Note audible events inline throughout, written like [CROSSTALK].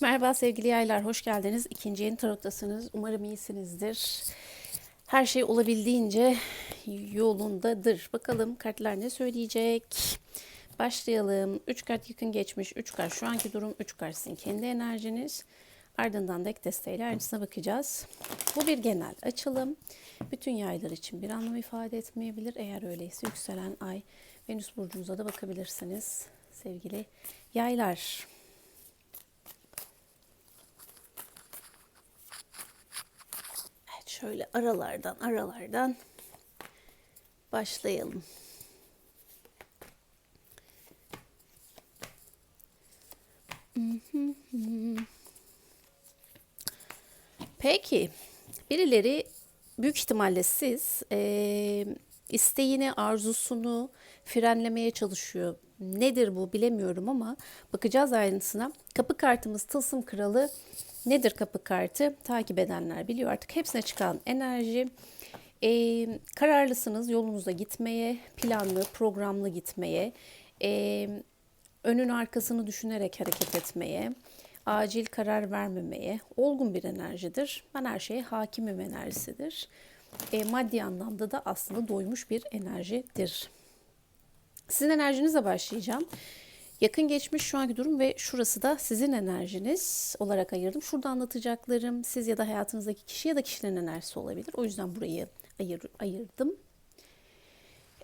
Merhaba sevgili yaylar, hoş geldiniz. İkinci yeni tarottasınız. Umarım iyisinizdir. Her şey olabildiğince yolundadır. Bakalım kartlar ne söyleyecek? Başlayalım. 3 kart yakın geçmiş, 3 kart şu anki durum, 3 kart sizin kendi enerjiniz. Ardından dek desteğiyle ayrıntısına bakacağız. Bu bir genel açılım. Bütün yaylar için bir anlam ifade etmeyebilir. Eğer öyleyse yükselen ay, Venüs burcunuza da bakabilirsiniz sevgili yaylar. Şöyle aralardan aralardan başlayalım. Peki, birileri büyük ihtimalle siz eee, isteğini, arzusunu frenlemeye çalışıyor. Nedir bu bilemiyorum ama bakacağız ayrıntısına. Kapı kartımız Tılsım Kralı. Nedir kapı kartı? Takip edenler biliyor artık. Hepsine çıkan enerji. Eee, kararlısınız yolunuzda gitmeye, planlı, programlı gitmeye. Eee önün arkasını düşünerek hareket etmeye, acil karar vermemeye olgun bir enerjidir. Ben her şeye hakimim enerjisidir. E, maddi anlamda da aslında doymuş bir enerjidir. Sizin enerjinizle başlayacağım. Yakın geçmiş şu anki durum ve şurası da sizin enerjiniz olarak ayırdım. Şurada anlatacaklarım siz ya da hayatınızdaki kişi ya da kişilerin enerjisi olabilir. O yüzden burayı ayır, ayırdım.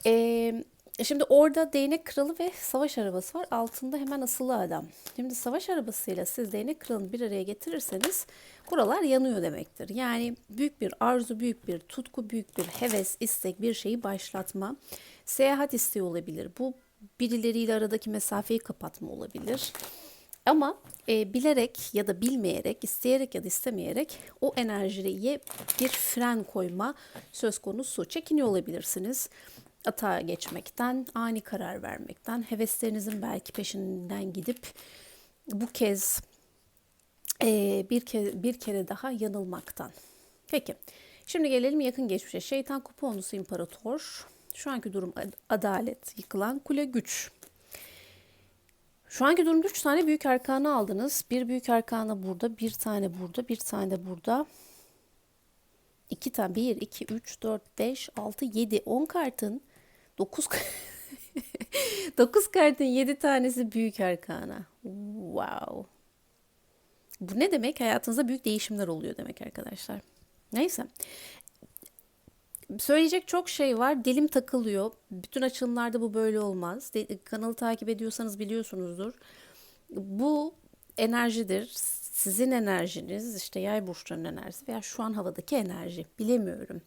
Ee, şimdi orada değnek kralı ve savaş arabası var. Altında hemen asılı adam. Şimdi savaş arabasıyla siz değnek kralını bir araya getirirseniz buralar yanıyor demektir. Yani büyük bir arzu, büyük bir tutku, büyük bir heves, istek, bir şeyi başlatma. Seyahat isteği olabilir. Bu birileriyle aradaki mesafeyi kapatma olabilir. Ama e, bilerek ya da bilmeyerek, isteyerek ya da istemeyerek o enerjiye bir fren koyma söz konusu. Çekiniyor olabilirsiniz atağa geçmekten, ani karar vermekten, heveslerinizin belki peşinden gidip bu kez e, bir kere bir kere daha yanılmaktan. Peki. Şimdi gelelim yakın geçmişe. Şeytan kuponusu imparator. Şu anki durum ad- adalet, yıkılan kule güç. Şu anki durumda 3 tane büyük arkanı aldınız. Bir büyük arkanı burada, bir tane burada, bir tane de burada. 2 tane 1, 2, 3, 4, 5, 6, 7, 10 kartın 9 9 [LAUGHS] kartın 7 tanesi büyük arkana. Wow. Bu ne demek? Hayatınızda büyük değişimler oluyor demek arkadaşlar. Neyse. Söyleyecek çok şey var. Dilim takılıyor. Bütün açılımlarda bu böyle olmaz. De- kanalı takip ediyorsanız biliyorsunuzdur. Bu enerjidir. Sizin enerjiniz, işte yay burçlarının enerjisi veya şu an havadaki enerji. Bilemiyorum.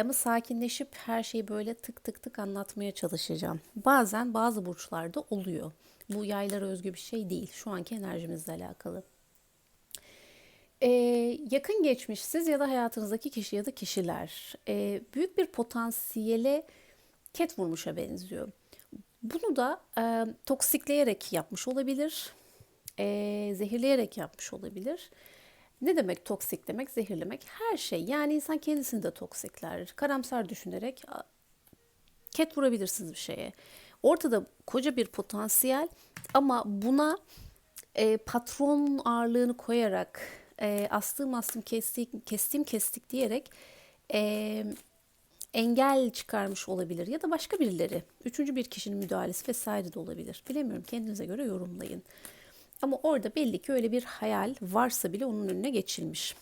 Ama sakinleşip her şeyi böyle tık tık tık anlatmaya çalışacağım. Bazen bazı burçlarda oluyor. Bu yaylara özgü bir şey değil. Şu anki enerjimizle alakalı. Ee, yakın geçmiş siz ya da hayatınızdaki kişi ya da kişiler ee, büyük bir potansiyele ket vurmuşa benziyor. Bunu da e, toksikleyerek yapmış olabilir, e, zehirleyerek yapmış olabilir. Ne demek toksik demek? Zehirlemek. Her şey. Yani insan kendisini de toksikler. Karamsar düşünerek ket vurabilirsiniz bir şeye. Ortada koca bir potansiyel ama buna e, patron ağırlığını koyarak e, astım astım kestik, kestim kestik diyerek e, engel çıkarmış olabilir ya da başka birileri. Üçüncü bir kişinin müdahalesi vesaire de olabilir. Bilemiyorum kendinize göre yorumlayın. Ama orada belli ki öyle bir hayal varsa bile onun önüne geçilmiş.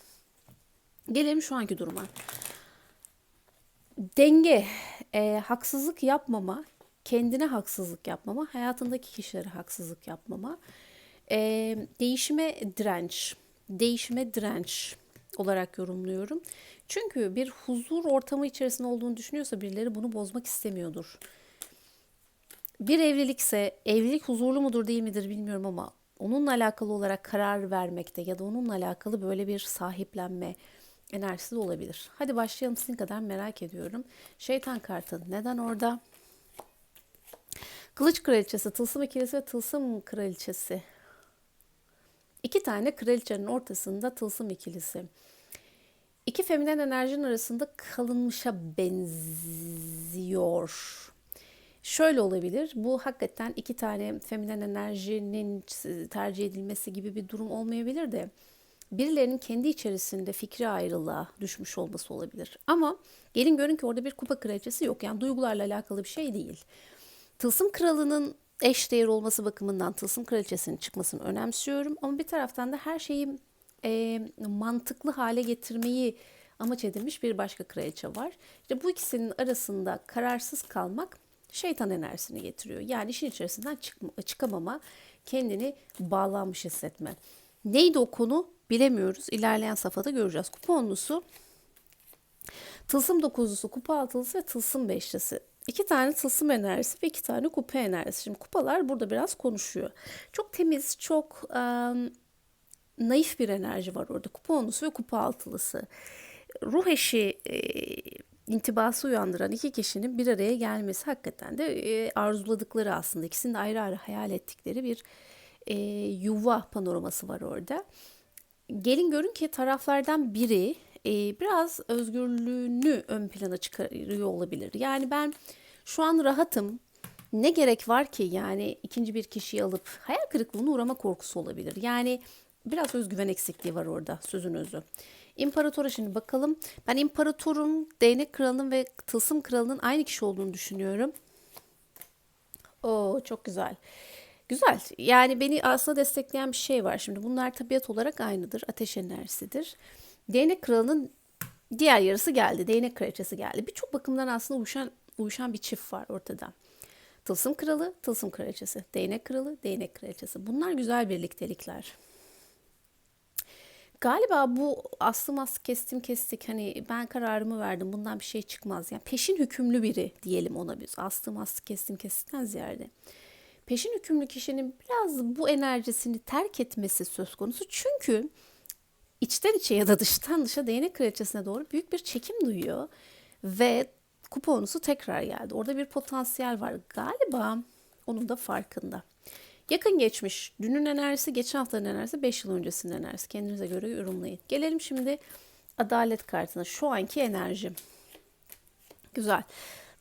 Gelelim şu anki duruma. Denge, e, haksızlık yapmama, kendine haksızlık yapmama, hayatındaki kişilere haksızlık yapmama, e, değişime direnç, değişime direnç olarak yorumluyorum. Çünkü bir huzur ortamı içerisinde olduğunu düşünüyorsa birileri bunu bozmak istemiyordur. Bir evlilikse evlilik huzurlu mudur değil midir bilmiyorum ama onunla alakalı olarak karar vermekte ya da onunla alakalı böyle bir sahiplenme enerjisi de olabilir. Hadi başlayalım sizin kadar merak ediyorum. Şeytan kartı neden orada? Kılıç kraliçesi, tılsım ikilisi ve tılsım kraliçesi. İki tane kraliçenin ortasında tılsım ikilisi. İki feminen enerjinin arasında kalınmışa benziyor. Şöyle olabilir. Bu hakikaten iki tane feminen enerjinin tercih edilmesi gibi bir durum olmayabilir de birilerinin kendi içerisinde fikri ayrılığa düşmüş olması olabilir. Ama gelin görün ki orada bir kupa kraliçesi yok. Yani duygularla alakalı bir şey değil. Tılsım kralının eş değer olması bakımından tılsım kraliçesinin çıkmasını önemsiyorum. Ama bir taraftan da her şeyi e, mantıklı hale getirmeyi amaç edinmiş bir başka kraliçe var. İşte bu ikisinin arasında kararsız kalmak şeytan enerjisini getiriyor. Yani işin içerisinden çıkma, çıkamama, kendini bağlanmış hissetme. Neydi o konu bilemiyoruz. İlerleyen safhada göreceğiz. Kupa onlusu, tılsım dokuzlusu, kupa altılısı ve tılsım beşlisi. İki tane tılsım enerjisi ve iki tane kupa enerjisi. Şimdi kupalar burada biraz konuşuyor. Çok temiz, çok um, naif bir enerji var orada. Kupa onlusu ve kupa altılısı. Ruh eşi e, intibası uyandıran iki kişinin bir araya gelmesi hakikaten de e, arzuladıkları aslında. İkisinin de ayrı ayrı hayal ettikleri bir e, yuva panoraması var orada. Gelin görün ki taraflardan biri e, biraz özgürlüğünü ön plana çıkarıyor olabilir. Yani ben şu an rahatım. Ne gerek var ki yani ikinci bir kişiyi alıp hayal kırıklığına uğrama korkusu olabilir. Yani biraz özgüven eksikliği var orada sözün özü. İmparatora şimdi bakalım. Ben imparatorun, değnek kralının ve tılsım kralının aynı kişi olduğunu düşünüyorum. Oo çok güzel. Güzel. Yani beni aslında destekleyen bir şey var. Şimdi bunlar tabiat olarak aynıdır. Ateş enerjisidir. Değnek kralının diğer yarısı geldi. Değnek kraliçesi geldi. Birçok bakımdan aslında uyuşan, uyuşan bir çift var ortada. Tılsım kralı, tılsım kraliçesi. Değnek kralı, değnek kraliçesi. Bunlar güzel birliktelikler. Galiba bu aslı kestim kestik hani ben kararımı verdim bundan bir şey çıkmaz. Yani peşin hükümlü biri diyelim ona biz. Aslı kestim kestikten ziyade. Peşin hükümlü kişinin biraz bu enerjisini terk etmesi söz konusu. Çünkü içten içe ya da dıştan dışa değnek kraliçesine doğru büyük bir çekim duyuyor. Ve kuponusu tekrar geldi. Orada bir potansiyel var. Galiba onun da farkında. Yakın geçmiş, dünün enerjisi, geçen haftanın enerjisi, 5 yıl öncesinin enerjisi. Kendinize göre yorumlayın. Gelelim şimdi adalet kartına. Şu anki enerjim. Güzel.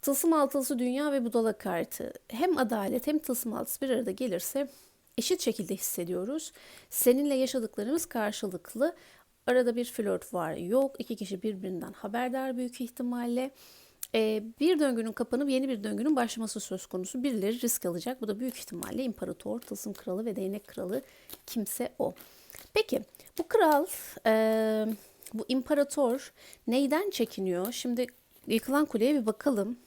Tılsım altılısı dünya ve budala kartı. Hem adalet hem tılsım altısı bir arada gelirse eşit şekilde hissediyoruz. Seninle yaşadıklarımız karşılıklı. Arada bir flört var yok. İki kişi birbirinden haberdar büyük ihtimalle bir döngünün kapanıp yeni bir döngünün başlaması söz konusu. Birileri risk alacak. Bu da büyük ihtimalle imparator, tılsım kralı ve değnek kralı kimse o. Peki bu kral, e, bu imparator neyden çekiniyor? Şimdi yıkılan kuleye bir bakalım.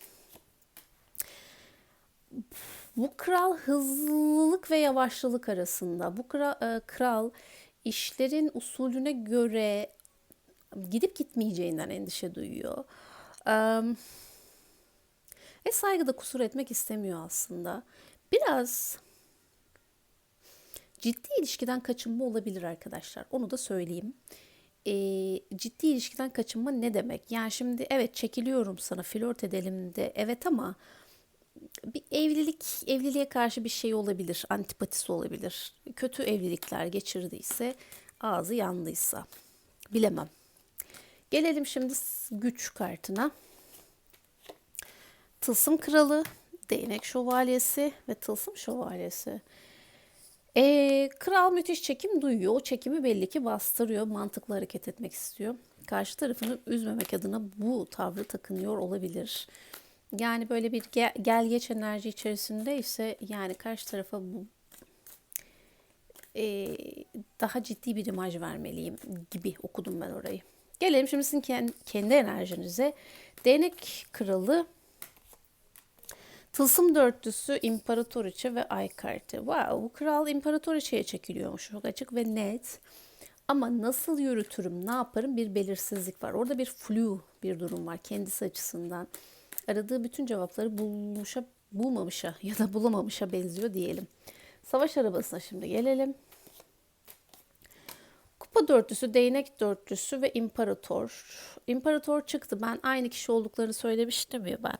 Bu kral hızlılık ve yavaşlılık arasında. Bu kral, e, kral işlerin usulüne göre gidip gitmeyeceğinden endişe duyuyor. Ve saygıda kusur etmek istemiyor aslında. Biraz ciddi ilişkiden kaçınma olabilir arkadaşlar. Onu da söyleyeyim. E, ciddi ilişkiden kaçınma ne demek? Yani şimdi evet çekiliyorum sana flört edelim de evet ama bir evlilik evliliğe karşı bir şey olabilir, antipatisi olabilir. Kötü evlilikler geçirdiyse, ağzı yandıysa bilemem. Gelelim şimdi güç kartına. Tılsım kralı, değnek şövalyesi ve tılsım şövalyesi. Ee, kral müthiş çekim duyuyor. O çekimi belli ki bastırıyor. Mantıklı hareket etmek istiyor. Karşı tarafını üzmemek adına bu tavrı takınıyor olabilir. Yani böyle bir gel, geç enerji içerisinde ise yani karşı tarafa bu e, daha ciddi bir imaj vermeliyim gibi okudum ben orayı. Gelelim şimdi sizin kendi enerjinize. Değnek kralı, tılsım dörtlüsü, imparatoriçe ve ay kartı. Wow, bu kral imparatoriçeye çekiliyormuş. Çok açık ve net. Ama nasıl yürütürüm, ne yaparım bir belirsizlik var. Orada bir flu bir durum var kendisi açısından. Aradığı bütün cevapları bulmuşa, bulmamışa ya da bulamamışa benziyor diyelim. Savaş arabasına şimdi gelelim. Kupa dörtlüsü, değnek dörtlüsü ve imparator. İmparator çıktı. Ben aynı kişi olduklarını söylemiştim ya ben.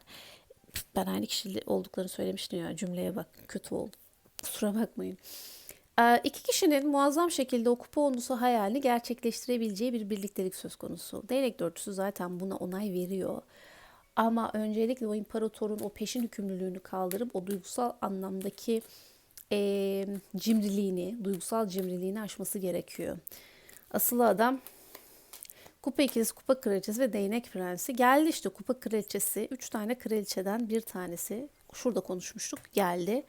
Ben aynı kişi olduklarını söylemiştim ya cümleye bak kötü oldu. Kusura bakmayın. Ee, iki kişinin muazzam şekilde o kupa onlusu hayalini gerçekleştirebileceği bir birliktelik söz konusu. Değnek dörtlüsü zaten buna onay veriyor. Ama öncelikle o imparatorun o peşin hükümlülüğünü kaldırıp o duygusal anlamdaki eee cimriliğini, duygusal cimriliğini aşması gerekiyor. Asıl adam Kupa ikilisi, kupa kraliçesi ve değnek prensi. Geldi işte kupa kraliçesi. Üç tane kraliçeden bir tanesi. Şurada konuşmuştuk. Geldi.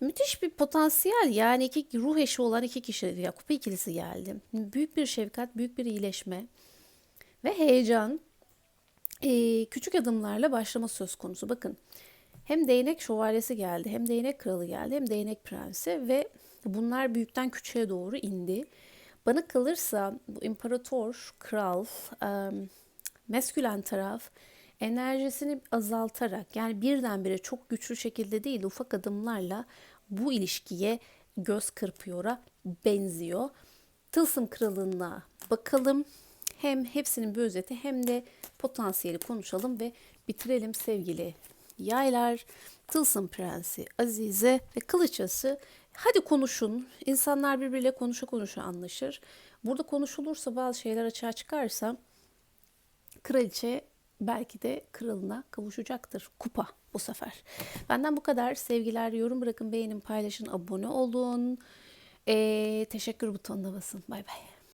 Müthiş bir potansiyel. Yani iki ruh eşi olan iki kişi. Ya kupa ikilisi geldi. Büyük bir şefkat, büyük bir iyileşme ve heyecan. Ee, küçük adımlarla başlama söz konusu. Bakın hem değnek şövalyesi geldi, hem değnek kralı geldi, hem değnek prensi ve bunlar büyükten küçüğe doğru indi. Bana kalırsa bu imparator, kral, em, meskülen taraf enerjisini azaltarak yani birdenbire çok güçlü şekilde değil ufak adımlarla bu ilişkiye göz kırpıyora benziyor. Tılsım kralına bakalım. Hem hepsinin bir özeti hem de potansiyeli konuşalım ve bitirelim sevgili yaylar. Tılsım prensi Azize ve kılıçası hadi konuşun. İnsanlar birbiriyle konuşa konuşa anlaşır. Burada konuşulursa bazı şeyler açığa çıkarsa kraliçe belki de kralına kavuşacaktır. Kupa bu sefer. Benden bu kadar. Sevgiler. Yorum bırakın, beğenin, paylaşın, abone olun. Ee, teşekkür butonuna basın. Bay bay.